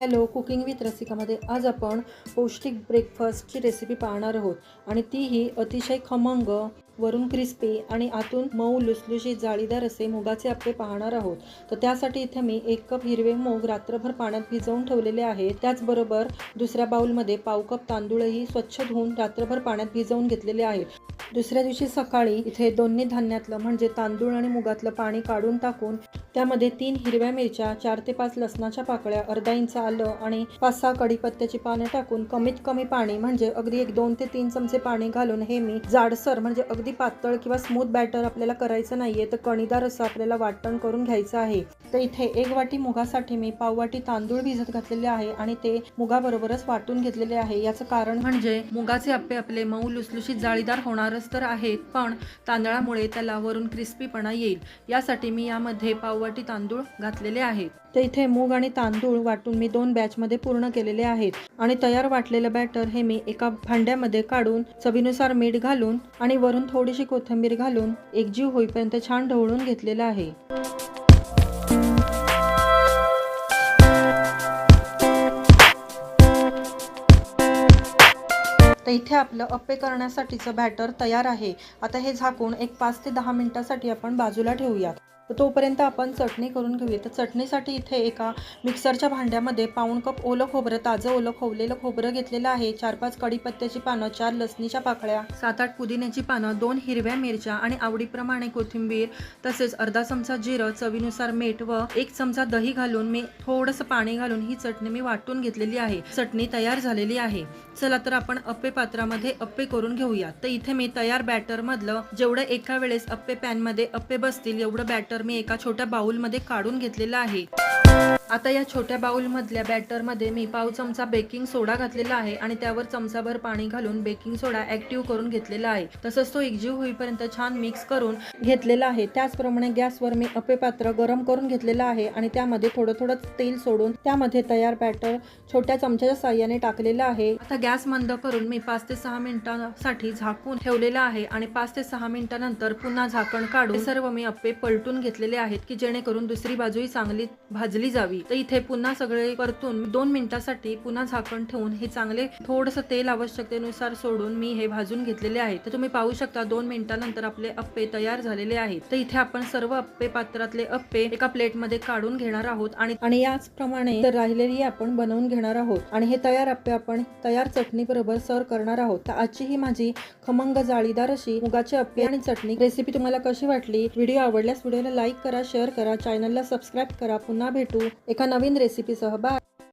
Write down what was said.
Hello cooking with रसिकामध्ये आज आपण पौष्टिक ब्रेकफास्टची रेसिपी पाहणार आहोत. आणि तीही अतिशय खमंग वरून क्रिस्पी आणि आतून मऊ लुसलुशीत जाळीदार असे मुगाचे आपले पाहणार आहोत. तर त्यासाठी इथे मी एक कप हिरवे मूग रात्रभर पाण्यात भिजवून ठेवलेले आहे त्याचबरोबर दुसऱ्या बाऊलमध्ये पाव कप तांदूळही स्वच्छ धुवून रात्रभर पाण्यात भिजवून घेतलेले आहेत. दुसऱ्या दिवशी सकाळी इथे दोन्ही धान्यातलं म्हणजे तांदूळ आणि मुगातलं पाणी काढून टाकून त्यामध्ये तीन हिरव्या मिरच्या चार ते पाच लसणाच्या पाकळ्या अर्धा इंच आलं आणि पाच सहा कढीपत्त्याची पानं टाकून कमीत कमी पाणी म्हणजे अगदी एक दोन ते तीन चमचे पाणी घालून हे मी जाडसर म्हणजे अगदी पातळ किंवा स्मूथ बॅटर आपल्याला करायचं नाहीये तर कणीदार असं आपल्याला वाटण करून घ्यायचं आहे. तर इथे एक वाटी मुगासाठी मी पाव वाटी तांदूळ भिजत घातलेले आहे आणि ते मुगाबरोबरच वाटून घेतलेले आहे. याचं कारण म्हणजे मुगाचे आप्पे आपले मऊ लुसलुशीत जाळीदार होणारच तर आहेत पण तांदळामुळे त्याला वरून क्रिस्पीपणा येईल. यासाठी मी यामध्ये पाव पाववाटी तांदूळ घातलेले आहेत. तर इथे मूग आणि तांदूळ वाटून मी दोन बॅचमध्ये पूर्ण केलेले आहेत. आणि तयार वाटलेलं बॅटर हे मी एका भांड्यामध्ये काढून चवीनुसार मीठ घालून आणि वरून थोडीशी कोथिंबीर घालून एकजीव होईपर्यंत छान ढवळून घेतलेलं आहे. तर इथे आपलं अप्पे करण्यासाठीचं बॅटर तयार आहे. आता हे झाकून एक पाच ते दहा मिनिटासाठी आपण बाजूला ठेवूयात. तर तोपर्यंत आपण चटणी करून घेऊया. तर चटणीसाठी इथे एका मिक्सरच्या भांड्यामध्ये पाऊण कप ओलं खोबरं ताजं ओलं खोवलेलं खोबरं घेतलेलं आहे. चार पाच कढीपत्त्याची पानं चार लसणीच्या पाकळ्या सात आठ पुदिन्याची पानं दोन हिरव्या मिरच्या आणि आवडीप्रमाणे कोथिंबीर तसेच अर्धा चमचा जिरं चवीनुसार मीठ व एक चमचा दही घालून मी थोडंसं पाणी घालून ही चटणी मी वाटून घेतलेली आहे. चटणी तयार झालेली आहे. चला तर आपण अप्पे पात्रामध्ये अप्पे करून घेऊया. तर इथे मी तयार बॅटरमधलं जेवढं एका वेळेस अप्पे पॅनमध्ये अप्पे बसतील एवढं बॅटर मी एका छोट्या बाउलमध्ये काढून घेतलेला आहे. आता या छोट्या बाऊलमधल्या बॅटरमध्ये मी पाव चमचा बेकिंग सोडा घातलेला आहे आणि त्यावर चमचाभर पाणी घालून बेकिंग सोडा ऍक्टिव्ह करून घेतलेला आहे. तसंच तो एकजीव होईपर्यंत छान मिक्स करून घेतलेला आहे. त्याचप्रमाणे गॅसवर मी अप्पे पात्र गरम करून घेतलेलं आहे आणि त्यामध्ये थोडं थोडं तेल सोडून त्यामध्ये तयार बॅटर छोट्या चमच्याच्या साह्याने टाकलेलं आहे. आता गॅस मंद करून मी पाच ते सहा मिनिटांसाठी झाकून ठेवलेलं आहे आणि पाच ते सहा मिनिटानंतर पुन्हा झाकण काढून सर्व मी अप्पे पलटून घेतलेले आहेत की जेणेकरून दुसरी बाजूही चांगली भाजली जावी. तर इथे पुन्हा सगळे परतून दोन मिनिटासाठी पुन्हा झाकण ठेवून हे चांगले थोडस तेल आवश्यकतेनुसार सोडून मी हे भाजून घेतलेले आहे. तर तुम्ही पाहू शकता दोन मिनिटानंतर आपले अप्पे तयार झालेले आहेत. तर इथे आपण सर्व अप्पे पात्रातले अप्पे एका प्लेटमध्ये काढून घेणार आहोत आणि आणि याचप्रमाणे तर राहिलेली आपण बनवून घेणार आहोत. आणि हे तयार अप्पे आपण तयार चटणी बरोबर सर्व करणार आहोत. तर आजची ही माझी खमंग जाळीदार अशी मुगाचे अप्पे आणि चटणी रेसिपी तुम्हाला कशी वाटली? व्हिडिओ आवडल्यास व्हिडिओला लाईक करा शेअर करा चॅनलला सबस्क्राईब करा. पुन्हा भेटू. एका नवीन रेसिपीसह बाय.